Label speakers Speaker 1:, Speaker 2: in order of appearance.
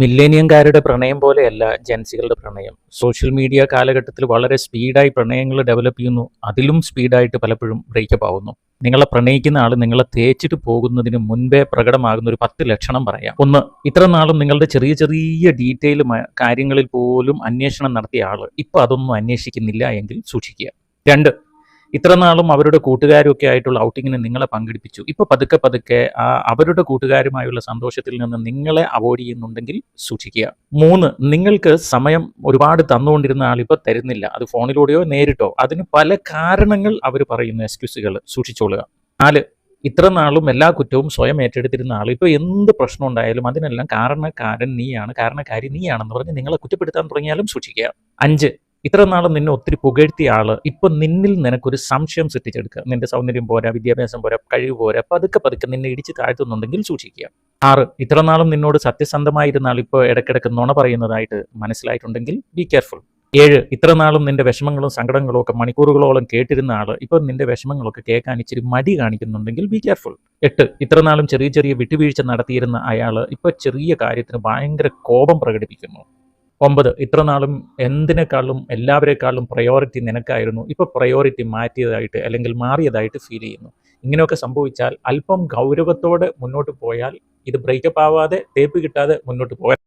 Speaker 1: മില്ലേനിയംകാരുടെ പ്രണയം പോലെയല്ല ജെൻസികളുടെ പ്രണയം. സോഷ്യൽ മീഡിയ കാലഘട്ടത്തിൽ വളരെ സ്പീഡായി പ്രണയങ്ങൾ ഡെവലപ്പ് ചെയ്യുന്നു. അതിലും സ്പീഡായിട്ട് പലപ്പോഴും ബ്രേക്കപ്പ് ആവുന്നു നിങ്ങളെ പ്രണയിക്കുന്ന ആൾ നിങ്ങളെ തേച്ചിട്ട് പോകുന്നതിന് മുൻപേ പ്രകടമാകുന്ന ഒരു പത്ത് ലക്ഷണം പറയാം. ഒന്ന് ഇത്ര നാളും നിങ്ങളുടെ ചെറിയ ചെറിയ ഡീറ്റെയിൽ കാര്യങ്ങളിൽ പോലും അന്വേഷണം നടത്തിയ ആൾ ഇപ്പൊ അതൊന്നും അന്വേഷിക്കുന്നില്ല എങ്കിൽ സൂക്ഷിക്കുക. രണ്ട് ഇത്ര നാളും അവരുടെ കൂട്ടുകാരൊക്കെ ആയിട്ടുള്ള ഔട്ടിങ്ങിന് നിങ്ങളെ പങ്കെടുപ്പിച്ചു. ഇപ്പൊ പതുക്കെ പതുക്കെ ആ അവരുടെ കൂട്ടുകാരുമായുള്ള സന്തോഷത്തിൽ നിന്ന് നിങ്ങളെ അവോയ്ഡ് ചെയ്യുന്നുണ്ടെങ്കിൽ സൂക്ഷിക്കുക. മൂന്ന് നിങ്ങൾക്ക് സമയം ഒരുപാട് തന്നുകൊണ്ടിരുന്ന ആൾ ഇപ്പൊ തരുന്നില്ല. അത് ഫോണിലൂടെയോ നേരിട്ടോ? അതിന് പല കാരണങ്ങൾ അവർ പറയുന്ന എക്സ്ക്യൂസുകൾ. സൂക്ഷിച്ചോളുക. നാല് ഇത്ര നാളും എല്ലാ കുറ്റവും സ്വയം ഏറ്റെടുത്തിരുന്ന ആൾ ഇപ്പോൾ എന്ത് പ്രശ്നം ഉണ്ടായാലും അതിനെല്ലാം കാരണക്കാരൻ നീയാണ് കാരണക്കാരി നീയാണെന്ന് പറഞ്ഞ് നിങ്ങളെ കുറ്റപ്പെടുത്താൻ തുടങ്ങിയാലും സൂക്ഷിക്കുക. അഞ്ച് ഇത്ര നാളും നിന്നെ ഒത്തിരി പുകഴ്ത്തിയ ആൾ. ഇപ്പൊ നിന്നിൽ നിനക്കൊരു സംശയം സൃഷ്ടിച്ചെടുക്കുക. നിന്റെ സൗന്ദര്യം പോരാ വിദ്യാഭ്യാസം പോരാ കഴിവ് പോരാ. പതുക്കെ പതുക്കെ നിന്നെ ഇടിച്ച് താഴ്ത്തുന്നുണ്ടെങ്കിൽ സൂക്ഷിക്കുക. ആറ് ഇത്ര നാളും നിന്നോട് സത്യസന്ധമായിരുന്നാൽ ഇപ്പോൾ ഇടയ്ക്കിടയ്ക്ക് നുണ പറയുന്നതായിട്ട് മനസ്സിലായിട്ടുണ്ടെങ്കിൽ ബി കെയർഫുൾ ഏഴ് ഇത്ര നാളും നിന്റെ വിഷമങ്ങളും സങ്കടങ്ങളും ഒക്കെ മണിക്കൂറുകളോളം കേട്ടിരുന്ന ആൾ ഇപ്പൊ നിന്റെ വിഷമങ്ങളൊക്കെ കേൾക്കാൻ ഇച്ചിരി മടി കാണിക്കുന്നുണ്ടെങ്കിൽ ബി കെയർഫുൾ എട്ട് ഇത്ര നാളും ചെറിയ ചെറിയ വിട്ടുവീഴ്ച നടത്തിയിരുന്ന അയാൾ ഇപ്പൊ ചെറിയ കാര്യത്തിന് ഭയങ്കര കോപം പ്രകടിപ്പിക്കുന്നു. ഒമ്പത്. ഇത്ര നാളും എന്തിനേക്കാളും എല്ലാവരെക്കാളും പ്രയോറിറ്റി നിനക്കായിരുന്നു. ഇപ്പോൾ പ്രയോറിറ്റി മാറ്റിയതായിട്ട് അല്ലെങ്കിൽ മാറിയതായിട്ട് ഫീൽ ചെയ്യുന്നു. ഇങ്ങനെയൊക്കെ സംഭവിച്ചാൽ അല്പം ഗൗരവത്തോടെ മുന്നോട്ട് പോയാൽ ഇത് ബ്രേക്കപ്പ് ആവാതെ തേപ്പ് കിട്ടാതെ മുന്നോട്ട് പോകാൻ